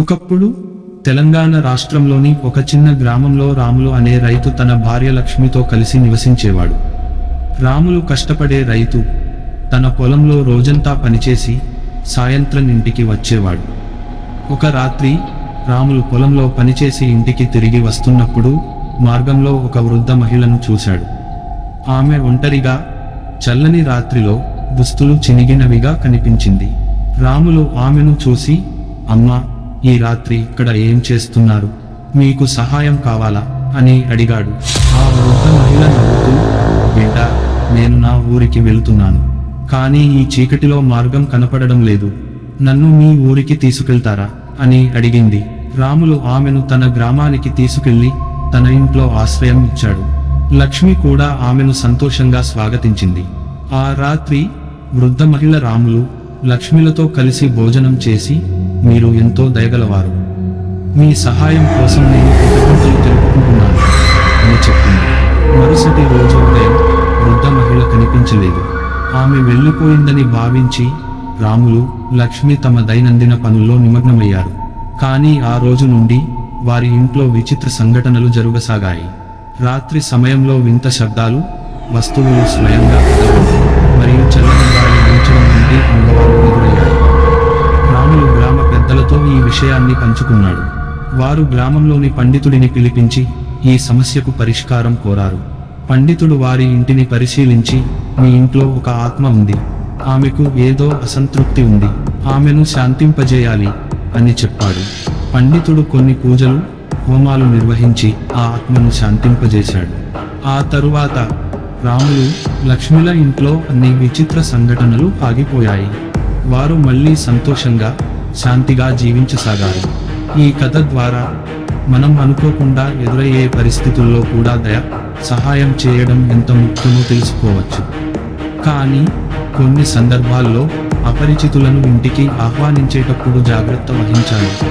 ఒకప్పుడు తెలంగాణ రాష్ట్రంలోని ఒక చిన్న గ్రామంలో రాములు అనే రైతు తన భార్య లక్ష్మితో కలిసి నివసించేవాడు. రాములు కష్టపడే రైతు తన పొలంలో రోజంతా పనిచేసి సాయంత్రం ఇంటికి వచ్చేవాడు. ఒక రాత్రి రాములు పొలంలో పనిచేసి ఇంటికి తిరిగి వస్తున్నప్పుడు మార్గంలో ఒక వృద్ధ మహిళను చూశాడు. ఆమె ఒంటరిగా చల్లని రాత్రిలో దుస్తులు చినిగినవిగా కనిపించింది. రాములు ఆమెను చూసి అమ్మా ఈ రాత్రి ఇక్కడ ఏం చేస్తున్నారు? మీకు సహాయం కావాలా? అని అడిగాడు. ఆ వృద్ధ మహిళ నవ్వుతూ బిడ్డ నేను నా ఊరికి వెళుతున్నాను. కానీ ఈ చీకటిలో మార్గం కనపడడం లేదు. నన్ను మీ ఊరికి తీసుకెళ్తారా? అని అడిగింది. రాములు ఆమెను తన గ్రామానికి తీసుకెళ్ళి తన ఇంట్లో ఆశ్రయం ఇచ్చాడు. లక్ష్మి కూడా ఆమెను సంతోషంగా స్వాగతించింది. ఆ రాత్రి వృద్ధ మహిళ రాములు లక్ష్మిలతో కలిసి భోజనం చేసి మీరు ఎంతో దయగలవారు. మీ సహాయం కోసం నేను కృతజ్ఞతలు తెలుపుకుంటున్నాను అని చెప్పింది. మరుసటి రోజు ఉదయం వృద్ధ మహిళ కనిపించలేదు. ఆమె వెళ్ళిపోయిందని భావించి రాములు లక్ష్మి తమ దైనందిన పనుల్లో నిమగ్నమయ్యారు. కానీ ఆ రోజు నుండి వారి ఇంట్లో విచిత్ర సంఘటనలు జరుగసాగాయి. రాత్రి సమయంలో వింత శబ్దాలు వస్తువులు స్వయంగా విషయాన్ని పంచుకున్నాడు. వారు గ్రామంలోని పండితుడిని పిలిపించి ఈ సమస్యకు పరిష్కారం కోరారు. పండితుడు వారి ఇంటిని పరిశీలించి మీ ఇంట్లో ఒక ఆత్మ ఉంది. ఆమెకు ఏదో అసంతృప్తి ఉంది. ఆమెను శాంతింపజేయాలి అని చెప్పాడు. పండితుడు కొన్ని పూజలు హోమాలు నిర్వహించి ఆ ఆత్మను శాంతింపజేశాడు. ఆ తరువాత రాములు లక్ష్మిల ఇంట్లో అన్ని విచిత్ర సంఘటనలు ఆగిపోయాయి. వారు మళ్ళీ సంతోషంగా శాంతిగా జీవించసాగారు. ఈ కథ ద్వారా మనం అనుకోకుండా ఎదురయ్యే పరిస్థితుల్లో కూడా దయ సహాయం చేయడం ఎంత ముఖ్యమో తెలుసుకోవచ్చు. కానీ కొన్ని సందర్భాల్లో అపరిచితులను ఇంటికి ఆహ్వానించేటప్పుడు జాగ్రత్త వహించాలి.